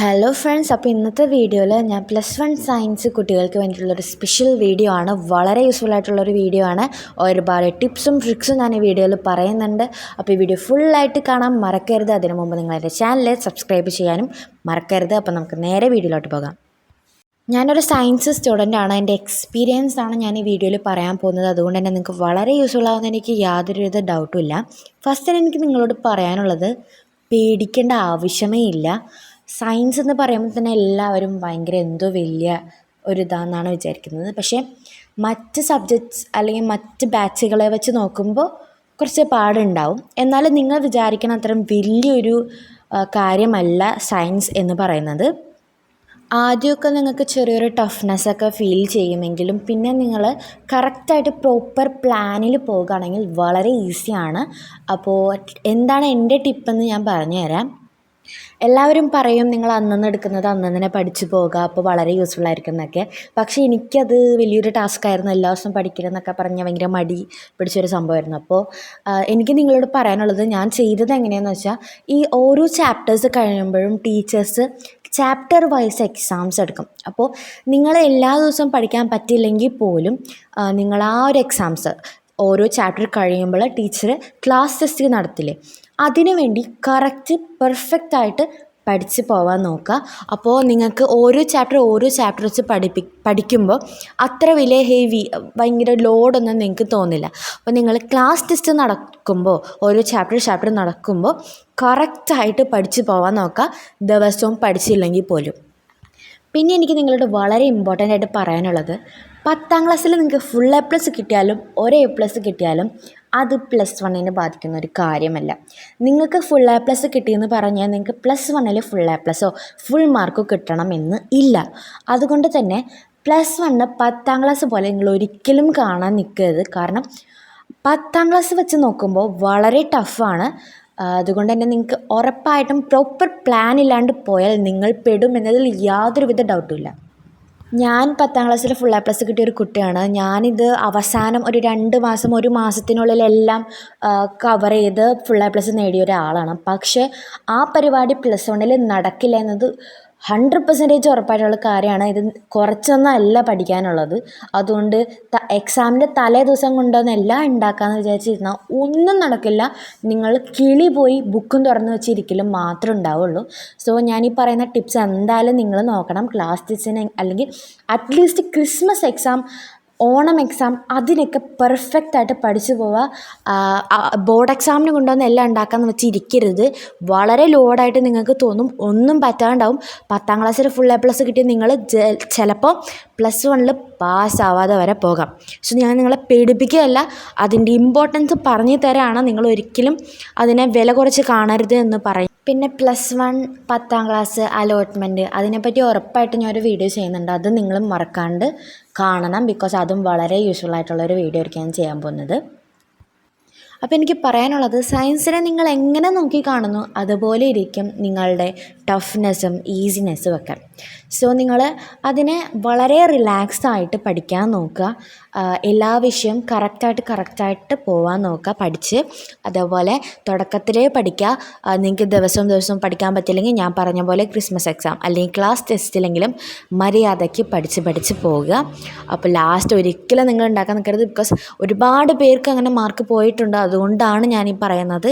Hello friends അപ്പോൾ ഇന്നത്തെ വീഡിയോയിൽ ഞാൻ പ്ലസ് വൺ സയൻസ് കുട്ടികൾക്ക് വേണ്ടിയിട്ടുള്ളൊരു സ്പെഷ്യൽ വീഡിയോ ആണ്. വളരെ യൂസ്ഫുൾ ആയിട്ടുള്ളൊരു വീഡിയോ ആണ്. ഒരുപാട് ടിപ്സും ട്രിക്സും ഞാൻ ഈ വീഡിയോയിൽ പറയുന്നുണ്ട്. അപ്പോൾ ഈ വീഡിയോ ഫുള്ളായിട്ട് കാണാൻ മറക്കരുത്. അതിനു മുമ്പ് നിങ്ങൾ എന്റെ ചാനൽ സബ്സ്ക്രൈബ് ചെയ്യാനും മറക്കരുത്. അപ്പോൾ നമുക്ക് നേരെ വീഡിയോയിലോട്ട് പോകാം. ഞാനൊരു സയൻസ് സ്റ്റുഡന്റ് ആണ്. എന്റെ എക്സ്പീരിയൻസ് ആണ് ഞാൻ ഈ വീഡിയോയിൽ പറയാൻ പോകുന്നത്. അതുകൊണ്ട് തന്നെ നിങ്ങൾക്ക് വളരെ യൂസ്ഫുൾ ആവുന്ന എനിക്ക് യാതൊരുവിധ ഡൗട്ടും ഇല്ല. ഫസ്റ്റ് തന്നെ എനിക്ക് നിങ്ങളോട് പറയാനുള്ളത് പേടിക്കേണ്ട ആവശ്യമേ ഇല്ല. സയൻസ് എന്ന് പറയുമ്പോൾ തന്നെ എല്ലാവരും ഭയങ്കര എന്തോ വലിയ ഒരു ഇതാണെന്നാണ് വിചാരിക്കുന്നത്. പക്ഷേ മറ്റ് സബ്ജക്ട്സ് അല്ലെങ്കിൽ മറ്റ് ബാച്ചുകളെ വെച്ച് നോക്കുമ്പോൾ കുറച്ച് പാടുണ്ടാവും. എന്നാലും നിങ്ങൾ വിചാരിക്കണ അത്രയും വലിയൊരു കാര്യമല്ല സയൻസ് എന്ന് പറയുന്നത്. ആദ്യമൊക്കെ നിങ്ങൾക്ക് ചെറിയൊരു ടഫ്നെസ് ഒക്കെ ഫീൽ ചെയ്യുമെങ്കിലും പിന്നെ നിങ്ങൾ കറക്റ്റായിട്ട് പ്രോപ്പർ പ്ലാനിൽ പോകുകയാണെങ്കിൽ വളരെ ഈസിയാണ് അപ്പോൾ എന്താണ് എന്റെ ടിപ്പെന്ന് ഞാൻ പറഞ്ഞുതരാം. എല്ലാവരും പറയും നിങ്ങൾ അന്നന്ന് എടുക്കുന്നത് അന്നന്ന് പഠിച്ചു പോകുക അപ്പോൾ വളരെ യൂസ്ഫുൾ ആയിരിക്കും എന്നൊക്കെ. പക്ഷേ എനിക്കത് വലിയൊരു ടാസ്ക് ആയിരുന്നു എല്ലാ ദിവസവും പഠിക്കണമെന്നൊക്കെ പറഞ്ഞാൽ ഭയങ്കര മടി പിടിച്ചൊരു സംഭവമായിരുന്നു. അപ്പോൾ എനിക്ക് നിങ്ങളോട് പറയാനുള്ളത് ഞാൻ ചെയ്തത് എങ്ങനെയാണെന്ന് വെച്ചാൽ ഈ ഓരോ ചാപ്റ്റേഴ്സ് കഴിയുമ്പോഴും ടീച്ചേഴ്സ് ചാപ്റ്റർ വൈസ് എക്സാംസ് എടുക്കും. അപ്പോൾ നിങ്ങൾ എല്ലാ ദിവസവും പഠിക്കാൻ പറ്റില്ലെങ്കിൽ പോലും നിങ്ങൾ ആ ഒരു എക്സാംസ് ഓരോ ചാപ്റ്റർ കഴിയുമ്പോൾ ടീച്ചർ ക്ലാസ് ടെസ്റ്റ് നടത്തില്ലേ? അതിനു വേണ്ടി കറക്റ്റ് പെർഫെക്റ്റ് ആയിട്ട് പഠിച്ച് പോവാൻ നോക്കുക അപ്പോൾ നിങ്ങൾക്ക് ഓരോ ചാപ്റ്റർ ഓരോ ചാപ്റ്റർ വെച്ച് പഠിപ്പി പഠിക്കുമ്പോൾ അത്ര വലിയ ഹെവി ഭയങ്കര ലോഡൊന്നും നിങ്ങൾക്ക് തോന്നില്ല. അപ്പോൾ നിങ്ങൾ ക്ലാസ് ടെസ്റ്റ് നടക്കുമ്പോൾ ഓരോ ചാപ്റ്റർ ചാപ്റ്റർ നടക്കുമ്പോൾ കറക്റ്റായിട്ട് പഠിച്ച് പോവാൻ നോക്കുക ദിവസവും പഠിച്ചില്ലെങ്കിൽ പോലും. പിന്നെ എനിക്ക് നിങ്ങളോട് വളരെ ഇമ്പോർട്ടന്റ് ആയിട്ട് പറയാനുള്ളത് പത്താം ക്ലാസ്സിൽ നിങ്ങൾക്ക് ഫുൾ എ പ്ലസ് കിട്ടിയാലും ഒരു എ പ്ലസ് കിട്ടിയാലും അത് പ്ലസ് വണ്ണിനെ ബാധിക്കുന്ന ഒരു കാര്യമല്ല. നിങ്ങൾക്ക് ഫുൾ എ പ്ലസ് കിട്ടിയെന്ന് പറഞ്ഞാൽ നിങ്ങൾക്ക് പ്ലസ് വണ്ണിൽ ഫുൾ എ പ്ലസോ ഫുൾ മാർക്കോ കിട്ടണമെന്ന് ഇല്ല. അതുകൊണ്ട് തന്നെ പ്ലസ് വണ്ണ് പത്താം ക്ലാസ് പോലെ നിങ്ങൾ ഒരിക്കലും കാണാൻ നിൽക്കരുത്. കാരണം പത്താം ക്ലാസ് വെച്ച് നോക്കുമ്പോൾ വളരെ ടഫാണ് അതുകൊണ്ട് തന്നെ നിങ്ങൾക്ക് ഉറപ്പായിട്ടും പ്രോപ്പർ പ്ലാൻ ഇല്ലാണ്ട് പോയാൽ നിങ്ങൾ പെടും എന്നതിൽ യാതൊരുവിധ ഡൗട്ടും ഇല്ല. ഞാൻ പത്താം ക്ലാസ്സിൽ ഫുൾ എ പ്ലസ് കിട്ടിയ ഒരു കുട്ടിയാണ്. ഞാനിത് അവസാനം ഒരു രണ്ട് മാസം ഒരു മാസത്തിനുള്ളിലെല്ലാം കവർ ചെയ്ത് ഫുൾ എ പ്ലസ് നേടിയ ഒരാളാണ്. പക്ഷേ ആ പരിപാടി പ്ലസ് വണ്ണിൽ നടക്കില്ല എന്നത് ഹൺഡ്രഡ് പെർസെന്റേജ് ഉറപ്പായിട്ടുള്ള കാര്യമാണ് ഇത് കുറച്ചൊന്നും അല്ല പഠിക്കാനുള്ളത്. അതുകൊണ്ട് എക്സാമിന്റെ തലേ ദിവസം കൊണ്ടുവന്ന് ഉണ്ടാക്കാമെന്ന് വിചാരിച്ചിരുന്നാൽ ഒന്നും നടക്കില്ല. നിങ്ങൾ കിളി പോയി ബുക്കും തുറന്നു വെച്ചിരിക്കലും മാത്രമേ ഉണ്ടാവുള്ളൂ. സോ ഞാൻ ഈ പറയുന്ന ടിപ്സ് എന്തായാലും നിങ്ങൾ നോക്കണം. ക്ലാസ് ടെസ്റ്റിന് അല്ലെങ്കിൽ at least Christmas exam Onam exam അതിനൊക്കെ പെർഫെക്റ്റ് ആയിട്ട് പഠിച്ചു പോവുക. ബോർഡ് എക്സാമിന് കൊണ്ടുവന്ന് എല്ലാം ഉണ്ടാക്കാമെന്ന് വെച്ചിരിക്കരുത്. വളരെ ലോഡായിട്ട് നിങ്ങൾക്ക് തോന്നും. ഒന്നും പറ്റാണ്ടാവും. പത്താം ക്ലാസ്സിൽ ഫുൾ എ പ്ലസ് കിട്ടിയ നിങ്ങൾ ചിലപ്പോൾ പ്ലസ് വണ്ണിൽ പാസ്സാവാതെ വരെ പോകാം. സോ ഞാൻ നിങ്ങളെ പേടിപ്പിക്കുകയല്ല. അതിന്റെ ഇമ്പോർട്ടൻസ് പറഞ്ഞു തരാണ് നിങ്ങൾ ഒരിക്കലും അതിനെ വില കുറച്ച് കാണരുത് എന്ന് പറയും പിന്നെ പ്ലസ് വൺ പത്താം ക്ലാസ് അലോട്ട്മെന്റ് അതിനെപ്പറ്റി ഉറപ്പായിട്ട് ഞാൻ ഒരു വീഡിയോ ചെയ്യുന്നുണ്ട്. അത് നിങ്ങളും മറക്കാണ്ട് കാണണം ബിക്കോസ് അതും വളരെ യൂസ്ഫുൾ ആയിട്ടുള്ളൊരു വീഡിയോ ആയിരിക്കും ഞാൻ ചെയ്യാൻ പോകുന്നത്. അപ്പോൾ എനിക്ക് പറയാനുള്ളത് സയൻസിനെ നിങ്ങൾ എങ്ങനെ നോക്കി കാണുന്നു അതുപോലെ ഇരിക്കും നിങ്ങളുടെ ടഫ്നെസ്സും ഈസിനെസ്സും ഒക്കെ. സോ നിങ്ങൾ അതിനെ വളരെ റിലാക്സായിട്ട് പഠിക്കാൻ നോക്കുക. എല്ലാ വിഷയവും കറക്റ്റായിട്ട് കറക്റ്റായിട്ട് പോകാൻ നോക്കുക പഠിച്ച്. അതേപോലെ തുടക്കത്തിലേ പഠിക്കുക. നിങ്ങൾക്ക് ദിവസവും ദിവസവും പഠിക്കാൻ പറ്റില്ലെങ്കിൽ ഞാൻ പറഞ്ഞ പോലെ ക്രിസ്മസ് എക്സാം അല്ലെങ്കിൽ ക്ലാസ് ടെസ്റ്റിലെങ്കിലും മര്യാദയ്ക്ക് പഠിച്ച് പഠിച്ച് പോവുക. അപ്പോൾ ലാസ്റ്റ് ഒരിക്കലും നിങ്ങൾ ഉണ്ടാക്കാൻ നിൽക്കരുത് ബിക്കോസ് ഒരുപാട് പേർക്ക് അങ്ങനെ മാർക്ക് പോയിട്ടുണ്ട്. അതുകൊണ്ടാണ് ഞാൻ ഈ പറയുന്നത്.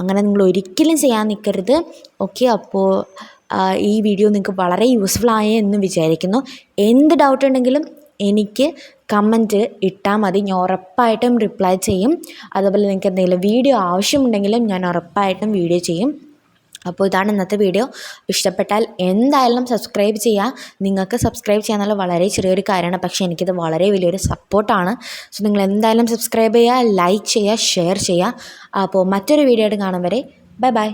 അങ്ങനെ നിങ്ങൾ ഒരിക്കലും ചെയ്യാൻ നിൽക്കരുത് ഓക്കെ അപ്പോൾ ഈ വീഡിയോ നിങ്ങൾക്ക് വളരെ യൂസ്ഫുൾ ആയ എന്ന് വിചാരിക്കുന്നു. എന്ത് ഡൗട്ട് ഉണ്ടെങ്കിലും എനിക്ക് കമന്റ് ഇട്ടാൽ മതി. ഞാൻ ഉറപ്പായിട്ടും റിപ്ലൈ ചെയ്യും. അതുപോലെ നിങ്ങൾക്ക് എന്തെങ്കിലും വീഡിയോ ആവശ്യമുണ്ടെങ്കിലും ഞാൻ ഉറപ്പായിട്ടും വീഡിയോ ചെയ്യും. അപ്പോൾ ഇതാണ് ഇന്നത്തെ വീഡിയോ ഇഷ്ടപ്പെട്ടാൽ എന്തായാലും സബ്സ്ക്രൈബ് ചെയ്യുക നിങ്ങൾക്ക് സബ്സ്ക്രൈബ് ചെയ്യാന്നുള്ള വളരെ ചെറിയൊരു കാര്യമാണ് പക്ഷേ എനിക്കിത് വളരെ വലിയൊരു സപ്പോർട്ടാണ് സോ നിങ്ങൾ എന്തായാലും സബ്സ്ക്രൈബ് ചെയ്യുക ലൈക്ക് ചെയ്യുക ഷെയർ ചെയ്യുക അപ്പോൾ മറ്റൊരു വീഡിയോ ആയിട്ട് കാണും വരെ. Bye bye